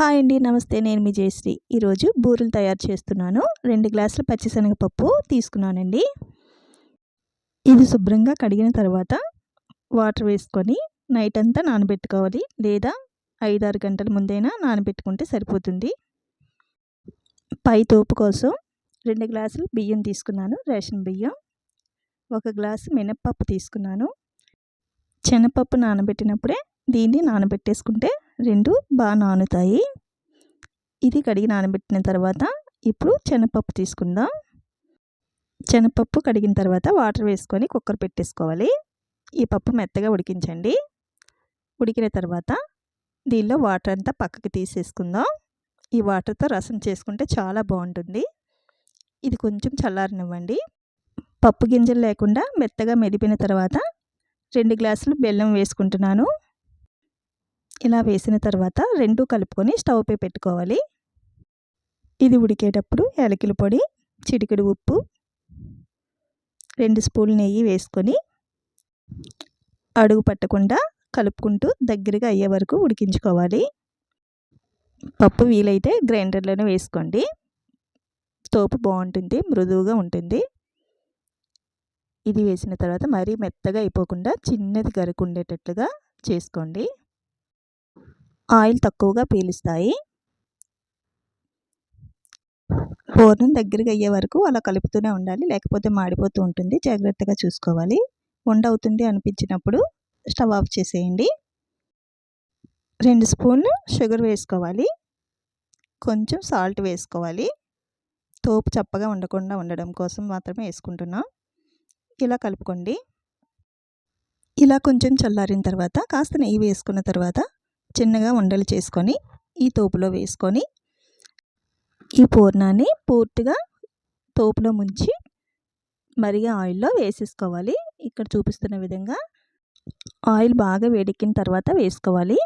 Hi అండి నమస్తే. నేను మీ జయశ్రీ. ఈరోజు బూరెలు తయారు చేస్తున్నాను. రెండు గ్లాసుల పచ్చిశనగపప్పు తీసుకున్నానండి. ఇది శుభ్రంగా కడిగిన తర్వాత వాటర్ వేసుకొని నైట్ అంతా నానబెట్టుకోవాలి. లేదా ఐదారు గంటల ముందైనా నానబెట్టుకుంటే సరిపోతుంది. పై తోపు కోసం రెండు గ్లాసులు బియ్యం తీసుకున్నాను రేషన్ బియ్యం. ఒక గ్లాసు మినప్పప్పు తీసుకున్నాను. శనగపప్పు నానబెట్టినప్పుడే దీన్ని నానబెట్టేసుకుంటే రెండు బాగా నానుతాయి. ఇది కడిగి నానబెట్టిన తర్వాత ఇప్పుడు శనగపప్పు తీసుకుందాం. శనగపప్పు కడిగిన తర్వాత వాటర్ వేసుకొని కుక్కర్ పెట్టేసుకోవాలి. ఈ పప్పు మెత్తగా ఉడికించండి. ఉడికిన తర్వాత దీనిలో వాటర్ అంతా పక్కకి తీసేసుకుందాం. ఈ వాటర్తో రసం చేసుకుంటే చాలా బాగుంటుంది. ఇది కొంచెం చల్లారనివ్వండి. పప్పు గింజలు లేకుండా మెత్తగా మెదిపిన తర్వాత రెండు గ్లాసులు బెల్లం వేసుకుంటున్నాను. ఇలా వేసిన తర్వాత రెండు కలుపుకొని స్టవ్పై పెట్టుకోవాలి. ఇది ఉడికేటప్పుడు యాలకుల పొడి చిటికెడు ఉప్పు రెండు స్పూన్లు నెయ్యి వేసుకొని అడుగు పట్టకుండా కలుపుకుంటూ దగ్గరగా అయ్యే వరకు ఉడికించుకోవాలి. పప్పు వీలైతే గ్రైండర్లోనే వేసుకోండి. తోపు బాగుంటుంది మృదువుగా ఉంటుంది. ఇది వేసిన తర్వాత మరీ మెత్తగా అయిపోకుండా చిన్నది గరకు ఉండేటట్లుగా చేసుకోండి. ఆయిల్ తక్కువగా పీలుస్తాయి. పూర్ణం దగ్గరగా అయ్యే వరకు అలా కలుపుతూనే ఉండాలి. లేకపోతే మాడిపోతూ ఉంటుంది. జాగ్రత్తగా చూసుకోవాలి. వండ అవుతుంది అనిపించినప్పుడు స్టవ్ ఆఫ్ చేసేయండి. రెండు స్పూన్లు షుగర్ వేసుకోవాలి. కొంచెం సాల్ట్ వేసుకోవాలి. తోపు చప్పగా ఉండకుండా ఉండడం కోసం మాత్రమే వేసుకుంటున్నాం. ఇలా కలుపుకోండి. ఇలా కొంచెం చల్లారిన తర్వాత కాస్త నెయ్యి వేసుకున్న తర్వాత చిన్నగా ఉండలు చేసుకొని ఈ తోపులో వేసుకొని ఈ పూర్ణాన్ని పూర్తిగా తోపులో ముంచి మరిగే ఆయిల్లో వేసేసుకోవాలి. ఇక్కడ చూపిస్తున్న విధంగా ఆయిల్ బాగా వేడెక్కిన తర్వాత వేసుకోవాలి.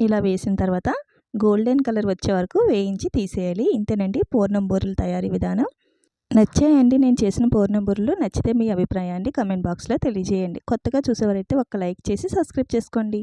ఇలా వేసిన తర్వాత గోల్డెన్ కలర్ వచ్చే వరకు వేయించి తీసేయాలి. ఇంతేనండి పూర్ణం బూరెలు తయారీ విధానం. నచ్చాయండి నేను చేసిన పూర్ణం బూరెలు. నచ్చితే మీ అభిప్రాయాన్ని కమెంట్ బాక్స్లో తెలియజేయండి. కొత్తగా చూసేవారైతే ఒక లైక్ చేసి సబ్స్క్రైబ్ చేసుకోండి.